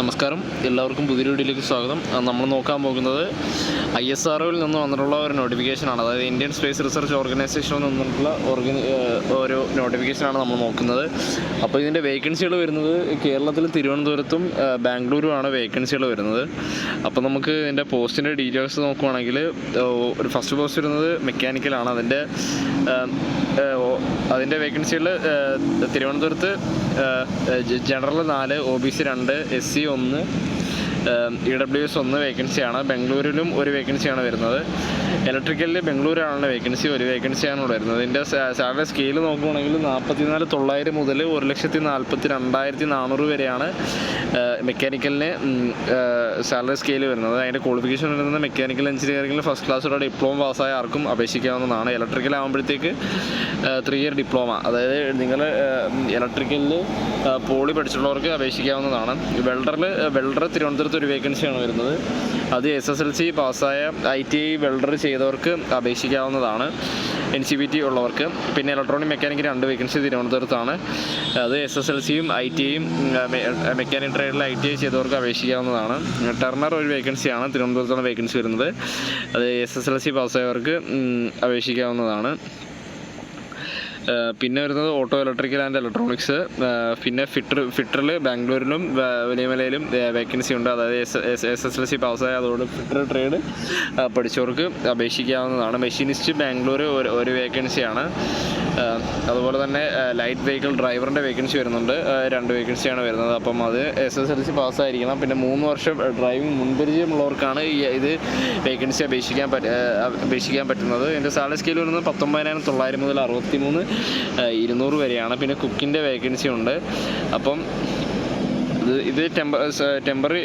നമസ്കാരം. എല്ലാവർക്കും പുതിയ വീഡിയോയിലേക്ക് സ്വാഗതം. നമ്മൾ നോക്കാൻ പോകുന്നത് ഐ എസ് ആർ നിന്ന് വന്നിട്ടുള്ള ഒരു നോട്ടിഫിക്കേഷനാണ് അതായത് ഇന്ത്യൻ സ്പേസ് റിസർച്ച് ഓർഗനൈസേഷനിൽ നിന്നിട്ടുള്ള ഓർഗന ഒരു നോട്ടിഫിക്കേഷനാണ് നമ്മൾ നോക്കുന്നത്. അപ്പോൾ ഇതിന്റെ വേക്കൻസികൾ വരുന്നത് കേരളത്തിൽ തിരുവനന്തപുരത്തും ബാംഗ്ലൂരുമാണ് വേക്കൻസികൾ വരുന്നത്. അപ്പോൾ നമുക്ക് ഇതിന്റെ പോസ്റ്റിന്റെ ഡീറ്റെയിൽസ് നോക്കുവാണെങ്കിൽ ഒരു ഫസ്റ്റ് പോസ്റ്റ് വരുന്നത് മെക്കാനിക്കലാണ് അതിന്റെ അതിന്റെ വേക്കൻസികൾ തിരുവനന്തപുരത്ത് ജനറൽ നാല് ഒ ബി സി രണ്ട് എസ് സി ഒന്ന് ഇ ഡബ്ല്യു എസ് ഒന്ന് വേക്കൻസിയാണ് ബാംഗ്ലൂരിലും ഒരു വേക്കൻസിയാണ് വരുന്നത്. ഇലക്ട്രിക്കലിൽ ബാംഗ്ലൂരാണ് വേക്കൻസി ഒരു വേക്കൻസിയാണ് വരുന്നത്. ഇതിന്റെ സാലറി സ്കെയിൽ നോക്കുകയാണെങ്കിൽ നാൽപ്പത്തിനാല് തൊള്ളായിരം മുതൽ ഒരു ലക്ഷത്തി നാൽപ്പത്തി രണ്ടായിരത്തി നാനൂറ് വരെയാണ് മെക്കാനിക്കലിന് സാലറി സ്കെയിൽ വരുന്നത്. അതിന്റെ ക്വാളിഫിക്കേഷൻ വരുന്നത് മെക്കാനിക്കൽ എഞ്ചിനീയറിംഗിൽ ഫസ്റ്റ് ക്ലാസ്സോടെ ഡിപ്ലോമ പാസ്സായ ആർക്കും അപേക്ഷിക്കാവുന്നതാണ്. ഇലക്ട്രിക്കൽ ആകുമ്പോഴത്തേക്ക് ത്രീ ഇയർ ഡിപ്ലോമ അതായത് നിങ്ങൾ ഇലക്ട്രിക്കലിൽ പോളി പഠിച്ചിട്ടുള്ളവർക്ക് അപേക്ഷിക്കാവുന്നതാണ്. വെൽഡറിൽ വെൽഡർ തിരുവനന്തപുരത്ത് ഒരു വേക്കൻസിയാണ് വരുന്നത്. അത് എസ് എസ് എൽ സി പാസ്സായ ഐ ടി ഐ വെൽഡർ ചെയ്തവർക്ക് അപേക്ഷിക്കാവുന്നതാണ്. എൻ സി ബി ടി ഉള്ളവർക്ക്. പിന്നെ ഇലക്ട്രോണിക് മെക്കാനിക് രണ്ട് വേക്കൻസി തിരുവനന്തപുരത്താണ്. അത് എസ് എസ് എൽ സിയും ഐ ടി ഐയും മെക്കാനിക് ട്രേഡിൽ ഐ ടി ഐ ചെയ്തവർക്ക് അപേക്ഷിക്കാവുന്നതാണ്. ടെർണർ ഒരു വേക്കൻസിയാണ് തിരുവനന്തപുരത്താണ് വേക്കൻസി വരുന്നത്. അത് എസ് എസ് എൽ സി പാസ്സായവർക്ക് അപേക്ഷിക്കാവുന്നതാണ്. പിന്നെ വരുന്നത് ഓട്ടോ ഇലക്ട്രിക്കൽ ആൻഡ് ഇലക്ട്രോണിക്സ് പിന്നെ ഫിറ്റർ ഫിറ്ററിൽ ബാംഗ്ലൂരിലും വലിയമലയിലും വേക്കൻസി ഉണ്ട്. അതായത് S S S L C പാസ്സായ ഫിറ്റർ ട്രേഡ് പഠിച്ചവർക്ക് അപേക്ഷിക്കാവുന്നതാണ്. മെഷീനിസ്റ്റ് ബാംഗ്ലൂർ ഒരു ഒരു വേക്കൻസിയാണ് അതുപോലെ തന്നെ ലൈറ്റ് വെഹിക്കിൾ ഡ്രൈവറിന്റെ വേക്കൻസി വരുന്നുണ്ട്. രണ്ട് വേക്കൻസിയാണ് വരുന്നത്. അപ്പം അത് എസ് എസ് എൽ സി പാസ്സായിരിക്കണം പിന്നെ മൂന്ന് വർഷം ഡ്രൈവിംഗ് മുൻപരിചയമുള്ളവർക്കാണ് ഈ ഇത് വേക്കൻസി അപേക്ഷിക്കാൻ പറ്റ അപേക്ഷിക്കാൻ പറ്റുന്നത്. എന്റെ സാലറി സ്കെയിൽ വരുന്നത് പത്തൊമ്പതിനായിരം തൊള്ളായിരം മുതൽ അറുപത്തി മൂന്ന് ഇരുന്നൂറ് വരെയാണ്. പിന്നെ കുക്കിന്റെ വേക്കൻസി ഉണ്ട്. അപ്പം ഇത് ഇത് ടെമ്പ ടെമ്പററി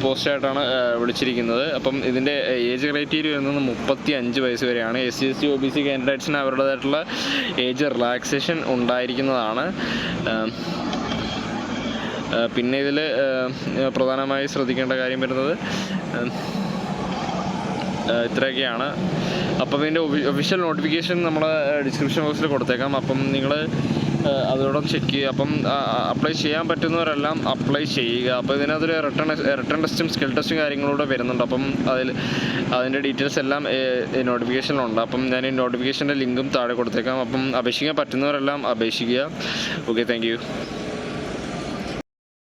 പോസ്റ്റായിട്ടാണ് വിളിച്ചിരിക്കുന്നത്. അപ്പം ഇതിന്റെ ഏജ് ക്രൈറ്റീരിയ വരുന്നത് മുപ്പത്തി അഞ്ച് വയസ്സ് വരെയാണ്. S C S T O B C കാൻഡിഡേറ്റ്സിന് അവരുടേതായിട്ടുള്ള ഏജ് റിലാക്സേഷൻ ഉണ്ടായിരിക്കുന്നതാണ്. പിന്നെ ഇതിൽ പ്രധാനമായി ശ്രദ്ധിക്കേണ്ട കാര്യം വരുന്നത് ഇത്രയൊക്കെയാണ്. അപ്പം ഇതിന്റെ ഒഫീഷ്യൽ നോട്ടിഫിക്കേഷൻ നമ്മൾ ഡിസ്ക്രിപ്ഷൻ ബോക്സിൽ കൊടുത്തേക്കാം. അപ്പം നിങ്ങൾ അതോടൊപ്പം ചെക്ക് ചെയ്യുക. അപ്പം അപ്ലൈ ചെയ്യാൻ പറ്റുന്നവരെല്ലാം അപ്ലൈ ചെയ്യുക. അപ്പോൾ ഇതിനകത്തൊരു റിട്ടേൺ റിട്ടേൺ ടെസ്റ്റും സ്കിൽ ടെസ്റ്റും കാര്യങ്ങളൂടെ വരുന്നുണ്ട്. അപ്പം അതിൽ അതിന്റെ ഡീറ്റെയിൽസ് എല്ലാം നോട്ടിഫിക്കേഷനിലുണ്ട് അപ്പം ഞാൻ ഈ നോട്ടിഫിക്കേഷന്റെ ലിങ്കും താഴെ കൊടുത്തേക്കാം. അപ്പം അപേക്ഷിക്കാൻ പറ്റുന്നവരെല്ലാം അപേക്ഷിക്കുക. Okay thank